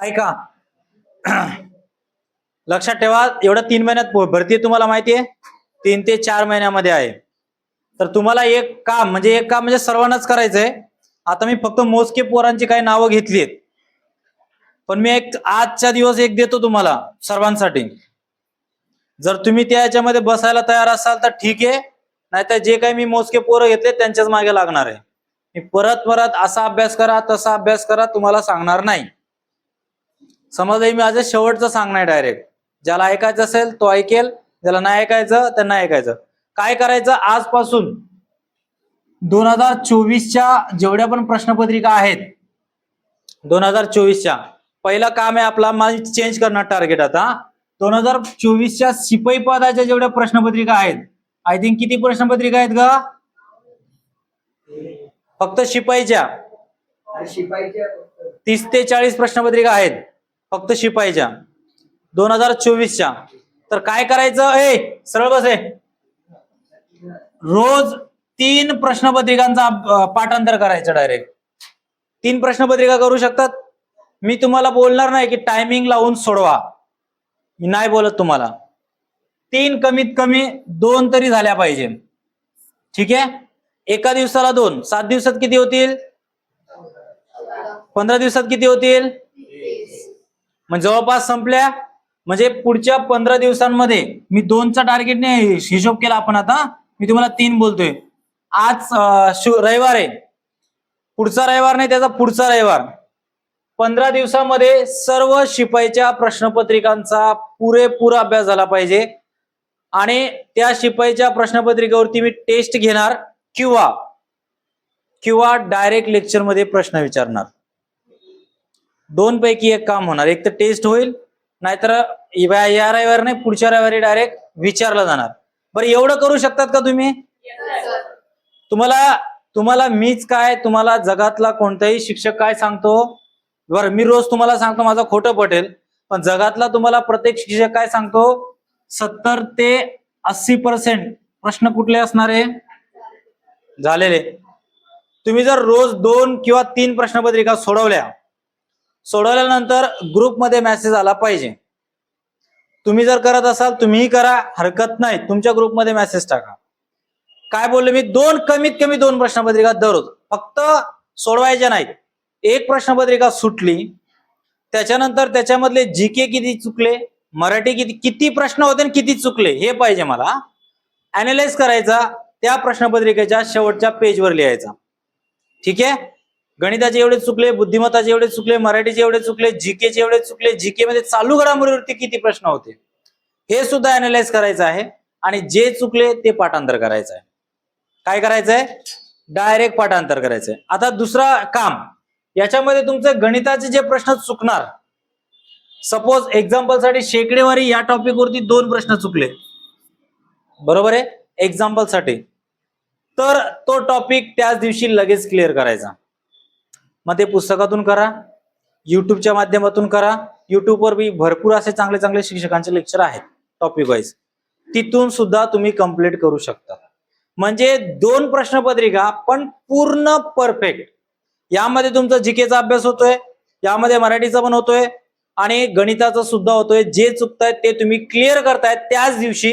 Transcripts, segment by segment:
ऐका. लक्षात ठेवा एवढं तीन महिन्यात भरती तुम्हाला माहिती आहे? तीन ते चार महिन्यामध्ये आहे. तर तुम्हाला एक काम म्हणजे एक काम म्हणजे सर्वांनाच करायचंय. आता मी फक्त मोजके पोरांची काही नावं घेतली आहेत पण मी एक आजच्या दिवस एक देतो तुम्हाला सर्वांसाठी. जर तुम्ही त्या याच्यामध्ये बसायला तयार असाल तर ठीक आहे. नाहीतर जे काही मी मोजके पोरं घेतले त्यांच्याच मागे लागणार आहे. मी परत परत असा अभ्यास करा तसा अभ्यास करा तुम्हाला सांगणार नाही. समजलं मी आज शेवटचं सांगणार डायरेक्ट ज्याला ऐकायचं असेल तो ऐकेल ज्याला नाही ऐकायचं त्यांना ऐकायचं. काय करायचं? आजपासून दोन हजार चोवीसच्या जेवढ्या पण प्रश्नपत्रिका आहेत दोन हजार चोवीसच्या. पहिलं काम आहे आपला माझी चेंज करणार टार्गेट आता. दोन हजार चोवीसच्या शिपाई पदाच्या जेवढ्या प्रश्नपत्रिका आहेत आय थिंक किती प्रश्नपत्रिका आहेत का फक्त शिपाईच्या शिपाईच्या. तीस ते चाळीस प्रश्नपत्रिका आहेत. फक्त शिपाईच्या. दोन हजार चोवीसच्या. तर काय करायचं? ए सरळ बस ए रोज तीन प्रश्नपत्रिकांचा पाठांतर करायचं डायरेक्ट तीन प्रश्नपत्रिका करू शकतात. मी तुम्हाला बोलणार नाही की टायमिंग लावून सोडवा. मी नाही बोलत तुम्हाला. तीन कमीत कमी दोन तरी झाल्या पाहिजे. ठीक आहे? एका दिवसाला दोन. सात दिवसात किती होतील? पंधरा दिवसात किती होतील? म्हणजे जवळपास संपल्या. म्हणजे पुढच्या पंधरा दिवसांमध्ये मी दोनचा टार्गेटने हिशोब केला आपण आता. मी तुम्हाला तीन बोलतोय. आज शु- रविवार आहे. पुढचा रविवार नाही त्याचा पुढचा रविवार. पंधरा दिवसामध्ये सर्व शिपाईच्या प्रश्नपत्रिकांचा पुरेपूर अभ्यास झाला पाहिजे. आणि त्या शिपाईच्या प्रश्नपत्रिकेवरती मी टेस्ट घेणार किंवा किंवा डायरेक्ट लेक्चरमध्ये प्रश्न विचारणार. दोन पैकी एक काम होणार. एक तर टेस्ट होईल नाहीतर या रविवार रविवारी नाही पुढच्या रविवारी डायरेक्ट विचारलं जाणार. बरं एवढं करू शकतात का तुम्ही? तुम्हाला तुम्हाला मीच काय तुम्हाला जगातला कोणताही शिक्षक काय सांगतो? बरं मी रोज तुम्हाला सांगतो माझं खोटं पटेल पण जगातला तुम्हाला प्रत्येक शिक्षक काय सांगतो? सत्तर ते अस्सी पर्सेंट प्रश्न कुठले असणार? आहे झालेले. तुम्ही जर रोज दोन किंवा तीन प्रश्नपत्रिका सोडवल्या सोडवल्यानंतर ग्रुपमध्ये मेसेज आला पाहिजे. तुम्ही जर करत असाल तुम्हीही करा. हरकत नाही. तुमच्या ग्रुपमध्ये मेसेज टाका. काय बोलले मी? दोन कमीत कमी दोन प्रश्नपत्रिका दररोज. फक्त सोडवायच्या नाहीत. एक प्रश्नपत्रिका सुटली. त्याच्यानंतर त्याच्यामधले जी के किती चुकले? मराठी किती किती प्रश्न होते आणि किती चुकले? हे पाहिजे मला. अनालाइज करायचा. त्या प्रश्नपत्रिकेच्या शेवटच्या पेजवर लिहायचा. ठीक आहे? गणिताचे एवढे चुकले बुद्धिमत्ताचे एवढे चुकले मराठीचे एवढे चुकले जीकेचे एवढे चुकले जीके मध्ये चालू घडामोडीवरती किती प्रश्न होते? हे सुद्धा अनालाइज करायचं आहे आणि जे चुकले ते पाठांतर करायचं आहे. काय करायचंय डायरेक्ट पाठांतर करायचंय आता दुसरा काम याच्यामध्ये तुमचे गणिताचे जे प्रश्न चुकणार सपोज एक्झाम्पलसाठी शेकडेवारी या टॉपिक वरती दोन प्रश्न चुकले. बरोबर आहे? एक्झाम्पलसाठी. तर तो टॉपिक त्याच दिवशी लगेच क्लिअर करायचा. मग ते पुस्तकातून करा युट्यूबच्या माध्यमातून करा. युट्यूबवर बी भरपूर असे चांगले चांगले शिक्षकांचे लेक्चर आहेत टॉपिक वाईज तिथून सुद्धा तुम्ही कंप्लीट करू शकता. म्हणजे दोन प्रश्नपत्रिका पण पूर्ण परफेक्ट यामध्ये तुमचा जीकेचा अभ्यास होतोय यामध्ये मराठीचा पण होतोय आणि गणिताचा सुद्धा होतोय. जे चुकतायत ते तुम्ही क्लिअर करतायत त्याच दिवशी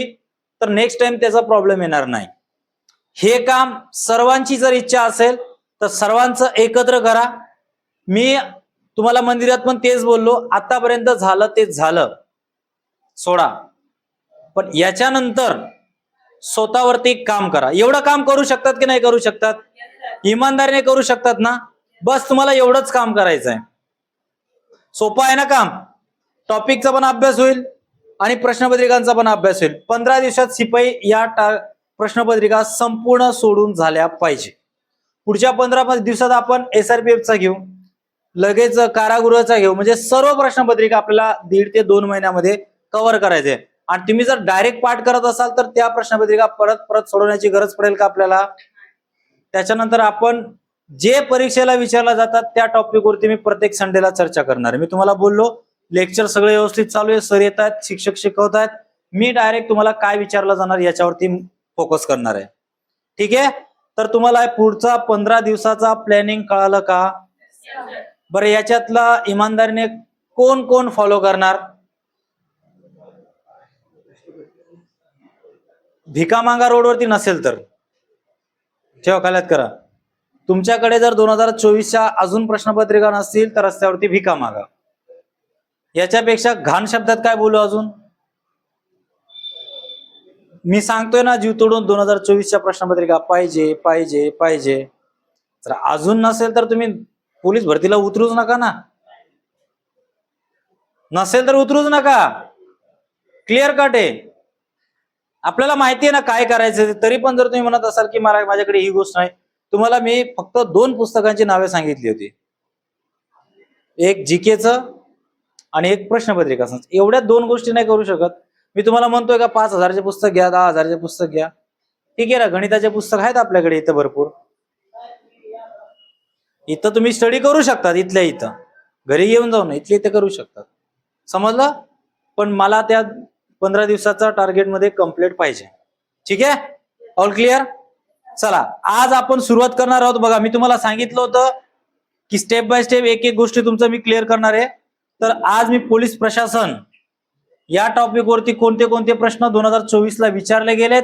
तर नेक्स्ट टाइम त्याचा प्रॉब्लेम येणार नाही. हे काम सर्वांची जर इच्छा असेल तर सर्वांचं एकत्र करा. मी तुम्हाला मंदिरात पण तेच बोललो आतापर्यंत झालं तेच झालं. सोडा. पण याच्यानंतर स्वतःवरती काम करा. एवढं काम करू शकतात की नाही करू शकतात? इमानदारीने करू शकतात ना? बस तुम्हाला एवढंच काम करायचं आहे सोपं आहे ना काम? टॉपिकचा पण अभ्यास होईल आणि प्रश्नपत्रिकांचा पण अभ्यास होईल. पंधरा दिवसात शिपाई या टा- प्रश्नपत्रिका संपूर्ण सोडून झाल्या पाहिजे. पुढच्या पंधरा दिवसात आपण एसआरपीएफचा घेऊ. लगेच कारागृहाचा घेऊ. म्हणजे सर्व प्रश्नपत्रिका आपल्याला दीड ते दोन महिन्यामध्ये कव्हर करायचे. आणि तुम्ही जर डायरेक्ट पाठ करत असाल तर त्या प्रश्नपत्रिका परत परत सोडवण्याची गरज पडेल का आपल्याला? त्याच्यानंतर आपण जे परीक्षेला विचारला जातात त्या टॉपिकवरती मी प्रत्येक संडेला चर्चा करणार आहे. मी तुम्हाला बोललो लेक्चर सगळे व्यवस्थित चालू आहे सर येत आहेत शिक्षक शिकवत आहेत. मी डायरेक्ट तुम्हाला काय विचारलं जाणार याच्यावरती फोकस करणार आहे. ठीक आहे? तर तुम्हाला पुढचा पंधरा दिवसाचा प्लॅनिंग कळालं का? बरं याच्यातला इमानदारीने कोण कोण फॉलो करणार? भिकामांगा रोडवरती नसेल तर. ठेवा खाल्यात करा. तुमच्याकडे जर दोन हजार चोवीसच्या अजून प्रश्नपत्रिका नसतील तर रस्त्यावरती भिका मागा. याच्यापेक्षा घाण शब्दात काय बोलू अजून? मी सांगतोय ना जीव तोडून दोन हजार चोवीसच्या प्रश्नपत्रिका पाहिजे पाहिजे पाहिजे. तर अजून नसेल तर तुम्ही पोलीस भरतीला उतरूच नका ना. नसेल तर उतरूच नका. क्लिअर कट आहे. आपल्याला माहिती आहे ना काय करायचं तरी पण जर तुम्ही म्हणत असाल की मला माझ्याकडे ही गोष्ट नाही. तुम्हाला मी फक्त दोन पुस्तकांची नावे सांगितली होती. एक जीकेच आणि एक प्रश्नपत्रिका. एवढ्या दोन गोष्टी नाही करू शकत. मी तुम्हाला म्हणतोय का पाच हजारचे पुस्तक घ्या दहा हजारचे पुस्तक घ्या. ठीक आहे ना गणिताचे पुस्तक आहेत आपल्याकडे इथं भरपूर. इथं तुम्ही स्टडी करू शकतात इथल्या इथं. घरी येऊन जाऊन इथल्या इथं करू शकतात. समजलं? पण मला त्या पंधरा दिवसाचा टार्गेटमध्ये कंप्लीट पाहिजे. ठीक आहे? ऑल क्लिअर चला आज आपण सुरुवात करणार आहोत बघा. मी तुम्हाला सांगितलं होतं की स्टेप बाय स्टेप एक एक गोष्टी तुमचं मी क्लिअर करणार आहे. तर आज मी पोलीस प्रशासन या टॉपिक वरती कोणते कोणते प्रश्न दोन हजार चोवीस ला विचारले गेलेत?